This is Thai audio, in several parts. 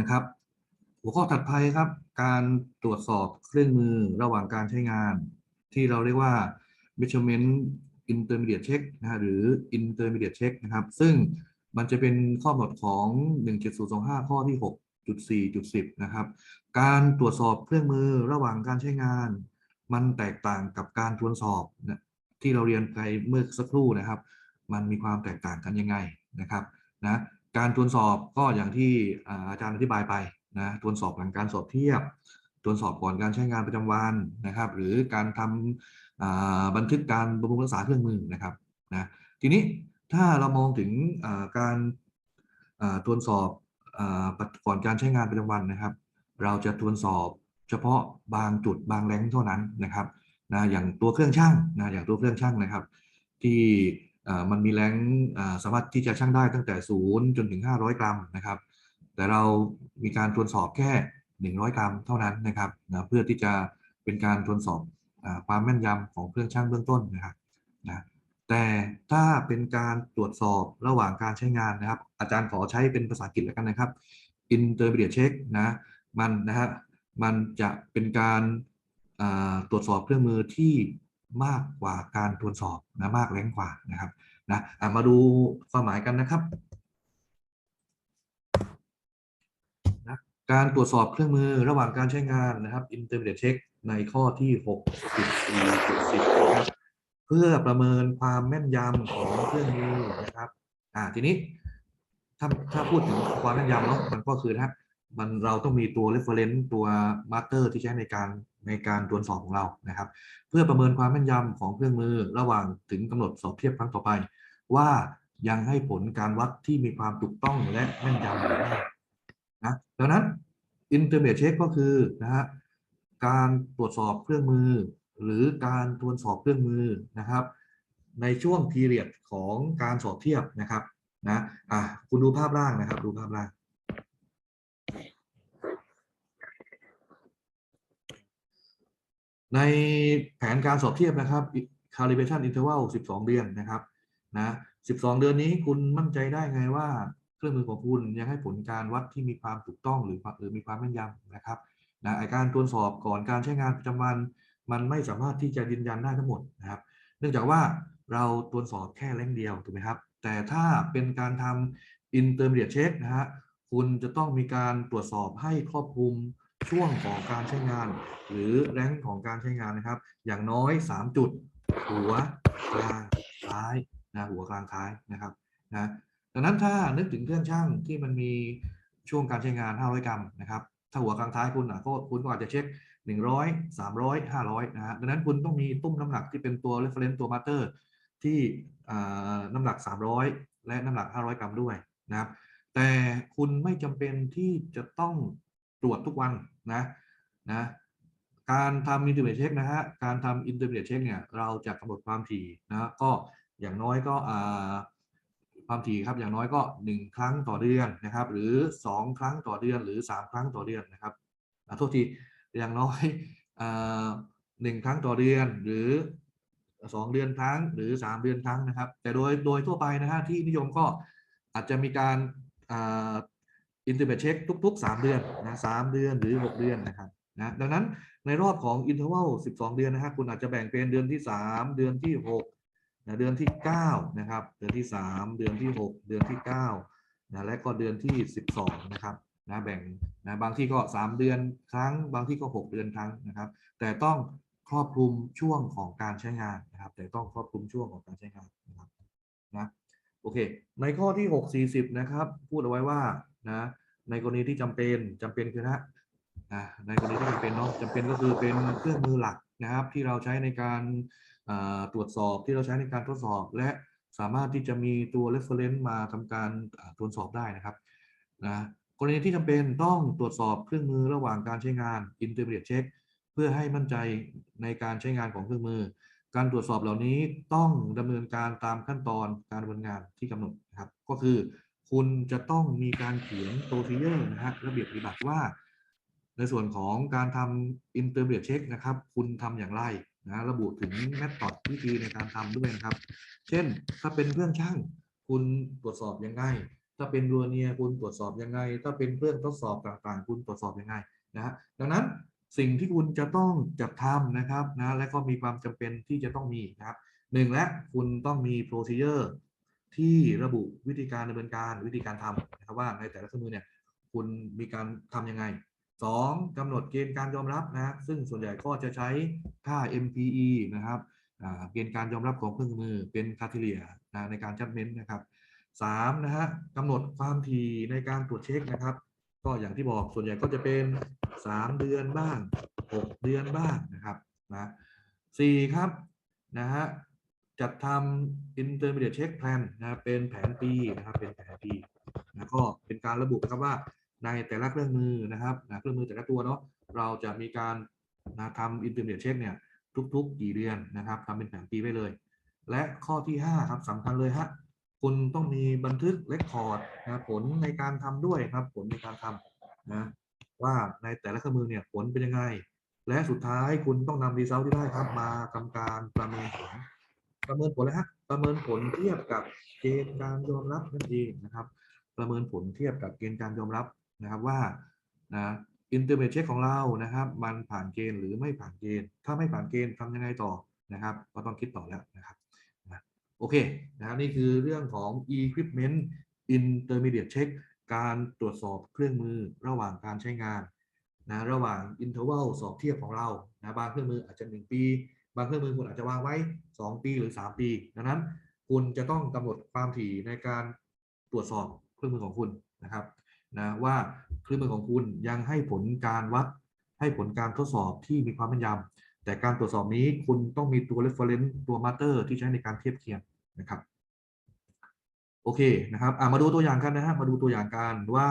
นะครับ หัวข้อถัดไปครับ การตรวจสอบเครื่องมือระหว่างการใช้งาน ที่เราเรียกว่า measurement intermediate check นะฮะหรือ intermediate check นะครับ ซึ่งมันจะเป็นข้อกำหนดของ 17025 ข้อที่ 6.4.10 นะครับ การตรวจสอบเครื่องมือระหว่างการใช้งาน มันแตกต่างกับการทวนสอบนะที่เราเรียนไปเมื่อสักครู่นะครับ มันมีความแตกต่างกันยังไงนะครับนะ การตรวจสอบก็อย่างที่อาจารย์อธิบายไปนะตรวจสอบหลังการสอบเทียบตรวจสอบก่อนการใช้งานประจำวันนะครับ หรือการทำอ่าบันทึกการบำรุงรักษาเครื่องมือนะครับนะทีนี้ถ้าเรามองถึงการตรวจสอบก่อนการใช้งานประจำวันนะครับ เราจะตรวจสอบเฉพาะบางจุดบางแหล่งเท่านั้นนะครับนะอย่างตัวเครื่องช่างนะอย่างตัวเครื่องช่างนะครับ ที่ มันมีแรงสามารถที่จะชั่งได้ตั้งแต่ศูนย์จนถึง 500 กรัมนะครับ แต่เรามีการตรวจสอบแค่ 100 กรัมเท่านั้นนะครับนะเพื่อที่จะเป็นการตรวจสอบอความแม่นยำของเครื่องชั่งเบื้องต้นนะครับนะแต่ถ้าเป็นการตรวจสอบระหว่างการใช้งานนะครับ อาจารย์ขอใช้เป็นภาษาอังกฤษแล้วกันนะครับ intermediate check นะมันนะฮะมันจะเป็นการตรวจสอบเครื่องมือที่ มากกว่าการตรวจสอบนะมากแรงกว่านะครับนะมาดูความหมายกันนะครับนะการตรวจสอบเครื่องมือระหว่างการใช้งานนะครับ intermediate check ในข้อที่ 6.4.10นะครับเพื่อประเมินความแม่นยำของเครื่องมือนะครับอ่าทีนี้ถ้าถ้าพูดถึงความแม่นยำเนาะมันก็คือถ้ามันเราต้องมีตัว reference ตัว marker ที่ใช้ในการ ในการตรวจสอบของเรานะครับ เพื่อประเมินความแม่นยำของเครื่องมือระหว่างถึงกำหนดสอบเทียบครั้งต่อไป ว่ายังให้ผลการวัดที่มีความถูกต้องและแม่นยำหรือไม่นะดังนั้น intermediate check ก็คือนะฮะการตรวจสอบเครื่องมือ หรือการตรวจสอบเครื่องมือนะครับ ในช่วง period ของการสอบเทียบนะครับนะอะคุณดูภาพล่างนะครับ ดูภาพล่าง ในแผนการสอบเทียบนะครับ calibration interval 12 เดือนนะครับนะ12 เดือนนี้คุณมั่นใจได้ไงว่าเครื่องมือของคุณยังให้ผลการวัดที่มีความถูกต้องหรือหรือมีความแม่นยำนะครับนะไอการตรวจสอบก่อนการใช้งานประจำวัน มันไม่สามารถที่จะยืนยันได้ทั้งหมดนะครับ เนื่องจากว่าเราตรวจสอบแค่เล่งเดียวถูกไหมครับ แต่ถ้าเป็นการทำ intermediate check นะฮะคุณจะต้องมีการตรวจสอบให้ครอบคลุม ช่วงของการใช้งาน หรือแรงของการใช้งานนะครับ อย่างน้อย 3 จุด หัวกลางท้ายนะหัวกลางท้ายนะครับนะดังนั้นถ้านึกถึงเครื่องช่างที่มันมีช่วงการใช้งาน 500 กรัมนะครับถ้าหัวกลางท้ายคุณอะก็คุณก็อาจจะเช็ค 100 300 500นะฮะดังนั้นคุณต้องมีตุ้มน้ำหนักที่เป็นตัว reference ตัว master ที่น้ำหนัก 300 และน้ำหนัก 500 กรัมด้วยนะครับแต่คุณไม่จำเป็นที่จะต้อง ตรวจทุกวันนะนะการทำ intermediate check นะฮะการทำ intermediate check เนี่ยเราจะกำหนดความถี่นะก็อย่างน้อยก็อ่าความถี่ครับอย่างน้อยก็ 1 ครั้งต่อเดือนนะครับ หรือ 2 ครั้งต่อเดือนหรือ 3 ครั้งต่อเดือนนะครับอโทษทีอย่างน้อยอ่าหนึ่งครั้งต่อเดือนหรือ 2 เดือนครั้งหรือ 3 เดือนครั้งนะครับ แต่โดยโดยทั่วไปนะฮะที่นิยมก็อาจจะมีการ อ่า intermediate check ทุก ๆ 3 เดือนนะ3เดือนหรือ 6 เดือนนะครับนะดังนั้นในรอบของ interval 12 เดือนนะฮะคุณอาจจะแบ่งเป็นเดือนที่ 3 เดือนที่6นะเดือนที่9นะครับเดือนที่ 3 เดือนที่ 6 เดือนที่9นะและก็เดือนที่ 12นะครับนะแบ่งนะบางที่ก็ 3 เดือนครั้ง บางที่ก็ 6 เดือนครั้งนะครับ แต่ต้องครอบคลุมช่วงของการใช้งานนะครับ แต่ต้องครอบคลุมช่วงของการใช้งานนะครับนะโอเค ในข้อที่ 6 40 นะครับ พูดเอาไว้ว่า นะในกรณีที่จำเป็นจำเป็นคือนะในกรณีที่จำเป็นเนาะจำเป็นก็คือเป็นเครื่องมือหลักนะครับ ที่เราใช้ในการตรวจสอบที่เราใช้ในการทดสอบ และสามารถที่จะมีตัว reference มาทำการตรวจสอบได้นะครับนะกรณีที่จำเป็นต้องตรวจสอบเครื่องมือระหว่างการใช้งาน intermediate check เพื่อให้มั่นใจในการใช้งานของเครื่องมือ การตรวจสอบเหล่านี้ต้องดำเนินการตามขั้นตอนการดำเนินงานที่กำหนดนะครับ ก็คือ คุณจะต้องมีการเขียน procedure นะฮะระเบียบปฏิบัติว่า ในส่วนของการทำ intermediate check นะครับ คุณทำอย่างไรนะระบุถึง method วิธีในการทำด้วยนะครับ เช่น ถ้าเป็นเครื่องช่าง คุณตรวจสอบยังไง ถ้าเป็นรัวเนียคุณตรวจสอบยังไง ถ้าเป็นเครื่องทดสอบต่างๆ คุณตรวจสอบยังไงนะฮะดังนั้นสิ่งที่คุณจะต้องจัดทำนะครับนะและก็มีความจำเป็นที่จะต้องมีนะครับหนึ่งและคุณต้องมี procedure ที่ระบุวิธีการดำเนินการวิธีการทำนะครับว่าในแต่ละเครื่องมือเนี่ยคุณมีการทำยังไงสองกำหนดเกณฑ์การยอมรับนะซึ่งส่วนใหญ่ก็จะใช้ค่า MPE นะครับเกณฑ์การยอมรับของเครื่องมือเป็นคาเทเลียนะในการจัดเม้นนะครับสามนะฮะกำหนดความถี่ในการตรวจเช็คนะครับ ก็อย่างที่บอกส่วนใหญ่ก็จะเป็น 3 เดือนบ้าง 6 เดือนบ้างนะครับนะสี่ครับนะฮะ จัดทำ intermediate check plan นะเป็นแผนปีนะครับเป็นแผนปีนะก็เป็นการระบุนะครับว่าในแต่ละเครื่องมือนะครับนะเครื่องมือแต่ละตัวเนาะเราจะมีการนะทำ intermediate check เนี่ยทุกๆ กี่เดือนนะครับทำเป็นแผนปีไว้เลย และข้อที่ 5 ครับสำคัญเลยฮะคุณต้องมีบันทึกเรคคอร์ดนะผลในการทำด้วยครับผลในการทำนะว่าในแต่ละเครื่องมือเนี่ยผลเป็นยังไง และสุดท้ายคุณต้องนำรีเซลที่ได้ครับ มาทำการประเมินผล ประเมินผลเลยฮะประเมินผลเทียบกับเกณฑ์การยอมรับนั่นเองนะครับ ประเมินผลเทียบกับเกณฑ์การยอมรับนะครับว่านะอินเตอร์เมเชของเรานะครับ มันผ่านเกณฑ์หรือไม่ผ่านเกณฑ์ ถ้าไม่ผ่านเกณฑ์ทำยังไงต่อนะครับ ก็ต้องคิดต่อแล้วนะครับนะโอเคนะครับนี่คือเรื่องของ equipment intermediate check การตรวจสอบเครื่องมือระหว่างการใช้งานนะระหว่าง interval สอบเทียบของเรานะบางเครื่องมืออาจจะ 1 ปี บางเครื่องมือคุณอาจจะวางไว้ 2 ปีหรือ 3 ปี ดังนั้น คุณจะต้องกำหนดความถี่ในการตรวจสอบเครื่องมือของคุณนะครับนะว่าเครื่องมือของคุณยังให้ผลการวัด ให้ผลการทดสอบที่มีความแม่นยำแต่การตรวจสอบนี้คุณต้องมีตัว reference ตัว master ที่ใช้ในการเทียบเคียงนะครับโอเคนะครับมาดูตัวอย่างกันนะฮะมาดูตัวอย่างการว่า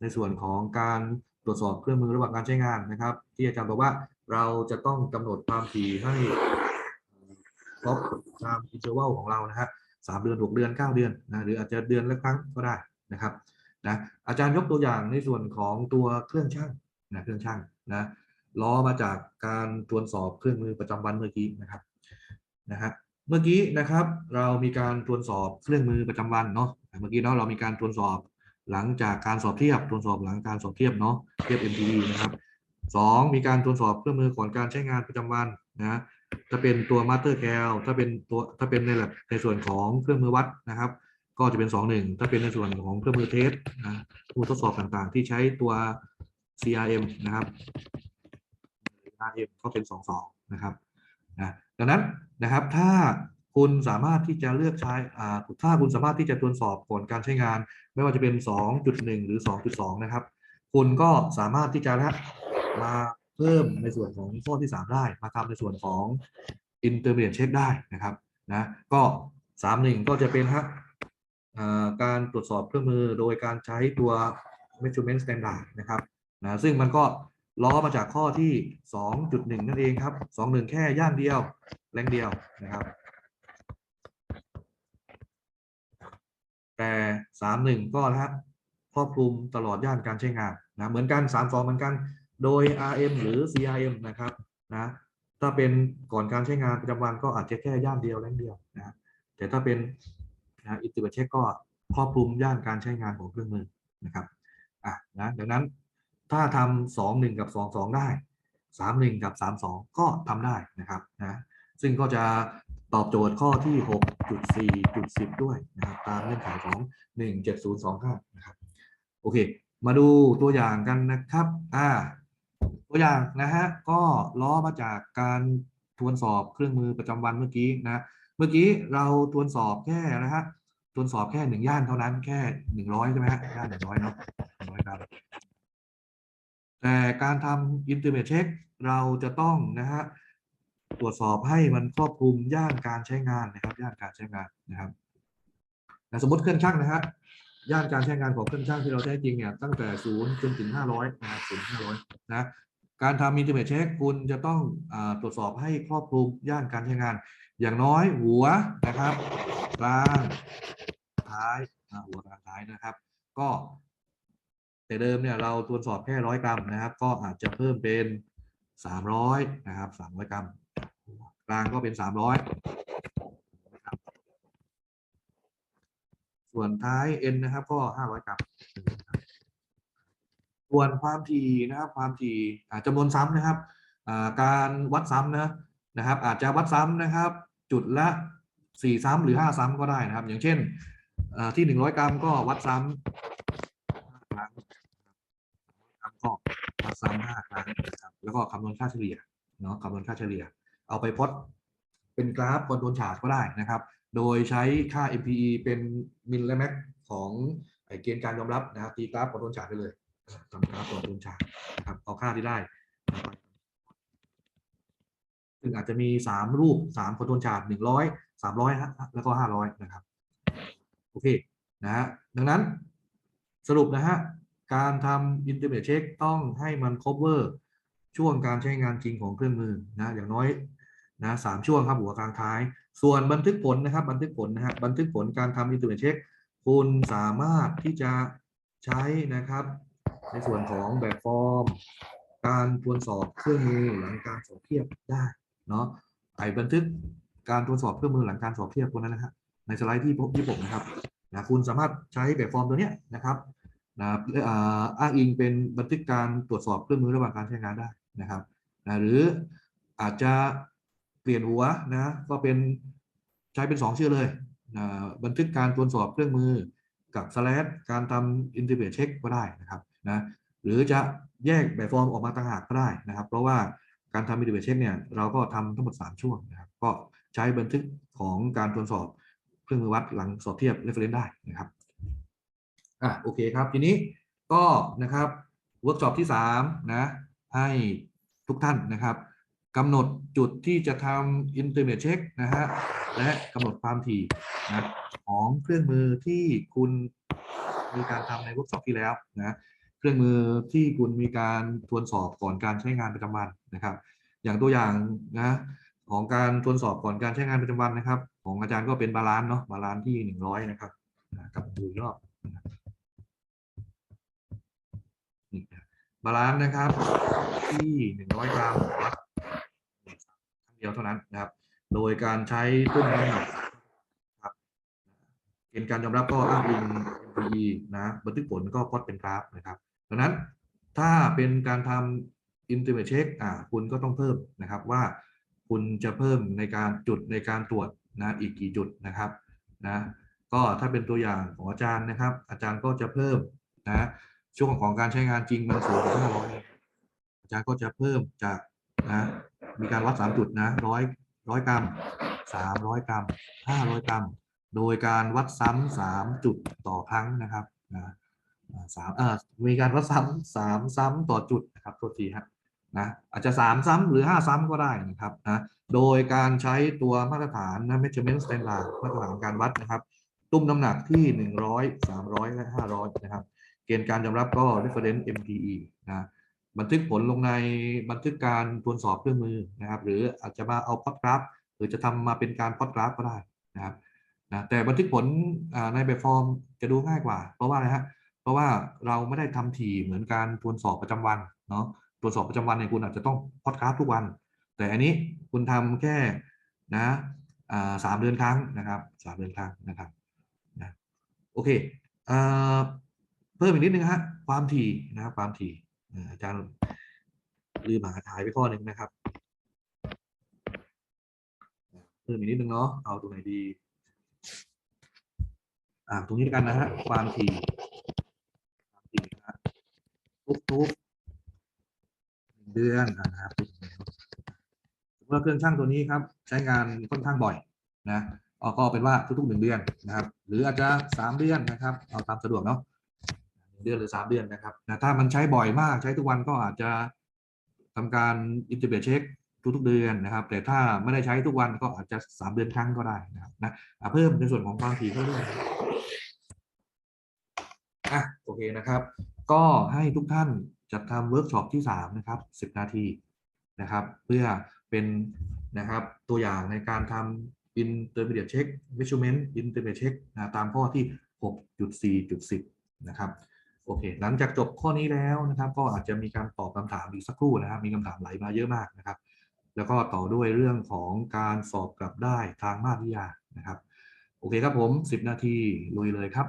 ในส่วนของการ ตรวจสอบเครื่องมือระหว่างการใช้งานนะครับ ที่อาจารย์บอกว่าเราจะต้องกำหนดความถี่ให้ครบตามอินเทอร์วัลของเรานะฮะสามเดือนหกเดือนเก้าเดือนนะหรืออาจจะเดือนละครั้งก็ได้นะครับนะอาจารย์ยกตัวอย่างในส่วนของตัวเครื่องช่างนะเครื่องช่างนะล้อมาจากการตรวจสอบเครื่องมือประจำวันเมื่อกี้นะครับนะฮะเมื่อกี้นะครับเรามีการตรวจสอบเครื่องมือประจำวันเนาะเมื่อกี้เนาะเรามีการตรวจสอบ หลังจากการสอบเทียบตรวจสอบหลังการสอบเทียบเนาะเทียบ MTV นะครับสองมีการตรวจสอบเครื่องมือก่อนการใช้งานประจำวันนะถ้าเป็นตัว Master Cal ถ้าเป็นตัวถ้าเป็นในแบบในส่วนของเครื่องมือวัดนะครับ ก็จะเป็น 2 1 ถ้าเป็นในส่วนของเครื่องมือเทสนะผู้ทดสอบต่างๆ ที่ใช้ตัว CRM นะครับ RM ก็เป็น 2 2 นะครับนะดังนั้นนะครับถ้า คุณสามารถที่จะเลือกใช้ถ้าคุณสามารถที่จะตรวจสอบผลการใช้งาน ไม่ว่าจะเป็น 2.1 หรือ 2.2 นะครับ คุณก็สามารถที่จะมาเพิ่มในส่วนของข้อที่ 3 ได้ มาทำในส่วนของ intermediate check ได้นะครับนะก็ 3.1 ก็จะเป็นฮะการตรวจสอบเครื่องมือโดยการใช้ตัว measurement standard นะครับนะซึ่งมันก็ล้อมาจากข้อที่ 2.1 นั่นเองครับ 2.1 แค่ย่านเดียว แรงเดียวนะครับ แต่ 3.1ก็นะครับครอบคลุมตลอดย่านการใช้งานนะเหมือนกัน3.2เหมือนกัน โดย RM หรือ CRM นะครับนะถ้าเป็นก่อนการใช้งานประจำวันก็อาจจะแค่ย่านเดียวแรงเดียวนะแต่ถ้าเป็นนะอินติเมเช็คก็ครอบคลุมย่านการใช้งานของเครื่องมือนะครับอะนะดังนั้นถ้าทำสองหนึ่งกับสองสองได้สามหนึ่งกับสามสองก็ทำได้นะครับนะซึ่งก็จะ ตอบโจทย์ข้อที่หกจุดสี่จุดสิบด้วยนะครับตามเงื่อนไขของหนึ่งเจ็ดศูนย์สองห้านะครับโอเค มาดูตัวอย่างกันนะครับอ่าตัวอย่างนะฮะก็ล้อมาจากการทวนสอบเครื่องมือประจำวันเมื่อกี้นะเมื่อกี้เราทวนสอบแค่นะฮะทวนสอบแค่หนึ่งย่านเท่านั้นแค่หนึ่งร้อยใช่ไหมฮะย่านหนึ่งร้อยเนาะหนึ่งร้อยครับแต่การทำ intermediate check เราจะต้องนะฮะ ตรวจสอบให้มันครอบคลุมย่านการใช้งานนะครับย่านการใช้งานนะครับสมมติเครื่องช่างนะฮะย่านการใช้งานของเครื่องช่างที่เราใช้จริงเนี่ยตั้งแต่ศูนย์จนถึงห้าร้อยนะครับศูนย์ห้าร้อยนะการทำ intermediate check คุณจะต้องอตรวจสอบให้ครอบคลุมย่านการใช้งาน อย่างน้อยหัวนะครับกลางท้ายหัวกลางท้ายนะครับ ก็ แต่เดิมเนี่ยเราตรวจสอบแค่ร้อยกรัมนะครับ ก็อาจจะเพิ่มเป็นสามร้อยนะครับสามร้อยกรัม กลางก็เป็นสามร้อยส่วนท้าย n นะครับ ก็500กรัมส่วนความถี่นะครับ ความถี่อาจำนวนซ้ำนะครับการวัดซ้ำนะนะครับ อาจจะวัดซ้ำนะครับ จุดละสี่ซ้ำหรือห้าซ้ำก็ได้นะครับ อย่างเช่นที่หนึ่งร้อยกรัมก็วัดซ้ำครั้งก็วัดซ้ำห้าครั้งนะครับแล้วก็คำนวณค่าเฉลี่ยเนาะคำนวณค่าเฉลี่ย เอาไปพดเป็นกราฟคอนโทรลชาร์ตก็ได้นะครับ โดยใช้ค่า MPE เป็นมิลและแม็กของเกณฑ์การยอมรับนะครับตีกราฟคอนโทรลชาร์ตไปเลยทำกราฟคอนโทรลชาร์ตนะครับเอาค่าที่ได้นะซึ่งอาจจะมี 3 รูป3คอนโทรลชาร์ต100 300ฮะแล้วก็500นะครับโอเคนะฮะดังนั้นสรุปนะฮะการทำ intermediate check ต้องให้มัน cover ช่วงการใช้งานจริงของเครื่องมือนะอย่างน้อย นะสามช่วงครับหัวกลางท้าย ส่วนบันทึกผลนะครับ บันทึกผลนะฮะบันทึกผลการทำ intermediate check คุณสามารถที่จะใช้นะครับ ในส่วนของแบบฟอร์ม การตรวจสอบเครื่องมือหลังการสอบเทียบได้เนาะไอ้บันทึกการตรวจสอบเครื่องมือหลังการสอบเทียบตัวนั้นนะฮะในสไลด์ที่ที่ผมนะครับนะคุณสามารถใช้แบบฟอร์มตัวเนี้ยนะครับนะอ่าอ้างอิงเป็นบันทึกการตรวจสอบเครื่องมือระหว่างการใช้งานได้นะครับนะหรืออาจจะ เปลี่ยนหัวนะก็เป็นใช้เป็น 2 ชื่อเลยนะบันทึกการตรวจสอบเครื่องมือกับสแลดการทำอินเทอร์เน็ตเช็คก็ได้นะครับนะหรือจะแยกแบบฟอร์มออกมาต่างหากก็ได้นะครับ เพราะว่าการทำอินเทอร์เน็ตเช็คเนี่ยเราก็ทำทั้งหมด 3 ช่วงนะครับก็ใช้บันทึกของการตรวจสอบเครื่องมือวัดหลังสอบเทียบ reference ได้นะครับอะโอเคครับทีนี้ก็นะครับเวิร์กช็อปที่3นะให้ทุกท่านนะครับ กำหนดจุดที่จะทำ intermediate check นะฮะและกำหนดความถี่นะของเครื่องมือที่คุณมีการทำในเวิร์กช็อปที่แล้วนะเครื่องมือที่คุณมีการทวนสอบก่อนการใช้งานประจำวันนะครับ อย่างตัวอย่างนะของการทวนสอบก่อนการใช้งานประจำวันนะครับ ของอาจารย์ก็เป็นบาลานซ์เนาะบาลานซ์ที่หนึ่งร้อยนะครับนะกับดูอีกรอบบาลานซ์นะครับที่หนึ่งร้อยกรัมวัด ดียวเท่านั้นนะครับ โดยการใช้ตุ้มน้ำหนักครับเกณฑ์การยอมรับก็อ้างอิง MPE นะบันทึกผลก็พอตเป็นกราฟนะครับดังนั้นถ้าเป็นการทำ intermediate check อ่าคุณก็ต้องเพิ่มนะครับว่าคุณจะเพิ่มในการจุดในการตรวจนะอีกกี่จุดนะครับนะก็ถ้าเป็นตัวอย่างของอาจารย์นะครับ อาจารย์ก็จะเพิ่มนะช่วงของการใช้งานจริงมันสูงกว่า500อาจารย์ก็จะเพิ่มจากนะ มีการวัด3จุดนะร้อยร้อยกรัม300กรัม500กรัม โดยการวัดซ้ำสามจุดต่อครั้งนะครับนะสามเอ่อมีการวัดซ้ำสามซ้ำต่อจุดนะครับโทษทีฮะนะอาจจะ3ซ้ำหรือ5ซ้ำก็ได้นะครับนะโดยการใช้ตัวมาตรฐานนะ measurement standard มาตรฐานการวัดนะครับ ตุ้มน้ำหนักที่ 100 300 และ 500 นะครับ เกณฑ์การยอมรับก็ reference MPE นะ บันทึกผลลงในบันทึกการตรวจสอบเครื่องมือนะครับ หรืออาจจะมาเอาพอดกราฟหรือจะทำมาเป็นการพอดกราฟก็ได้นะครับนะแต่บันทึกผลในแบบฟอร์มจะดูง่ายกว่า เพราะว่าอะไรฮะเพราะว่าเราไม่ได้ทำถี่เหมือนการตรวจสอบประจำวันเนาะตรวจสอบประจำวันเนี่ยคุณอาจจะต้องพอดกราฟทุกวัน แต่อันนี้คุณทำแค่นะสามเดือนครั้งนะครับสามเดือนครั้งนะครับนะโอเคอ่าเพิ่มอีกนิดนึงฮะความถี่นะครับความถี่ อาจารย์ลืมหาถ่ายไปข้อหนึ่งนะครับ เพิ่มอีกนิดนึงเนาะเอาตรงไหนดี อ่าตรงนี้กันนะฮะความถี่ความถี่นะฮะทุกทุกเดือนนะครับเดือนสมมติว่าเครื่องช่างตัวนี้ครับ ใช้งานค่อนข้างบ่อยนะก็เป็นว่าทุกๆหนึ่งเดือนนะครับ หรืออาจจะสามเดือนนะครับ เอาตามสะดวกเนาะ เดือนหรือสามเดือนนะครับนะถ้ามันใช้บ่อยมากใช้ทุกวันก็อาจจะทำการอินเทอร์เน็ตเช็คทุกๆเดือนนะครับ แต่ถ้าไม่ได้ใช้ทุกวันก็อาจจะสามเดือนครั้งก็ได้นะครับนะอะเพิ่มในส่วนของความถี่เข้าด้วยอะโอเคนะครับ ก็ให้ทุกท่านจัดทำเวิร์กช็อปที่3นะครับ10นาทีนะครับ เพื่อเป็นนะครับตัวอย่างในการทำ intermediate check measurement intermediate check นะตามข้อที่ 6.4.10 นะครับ โอเค หลังจากจบข้อนี้แล้วนะครับ ก็อาจจะมีการตอบคำถามอีกสักครู่นะครับ มีคำถามไหลมาเยอะมากนะครับ แล้วก็ต่อด้วยเรื่องของการสอบกลับได้ทางมาตรวิทยานะครับ โอเคครับผม 10 นาทีลุยเลยครับ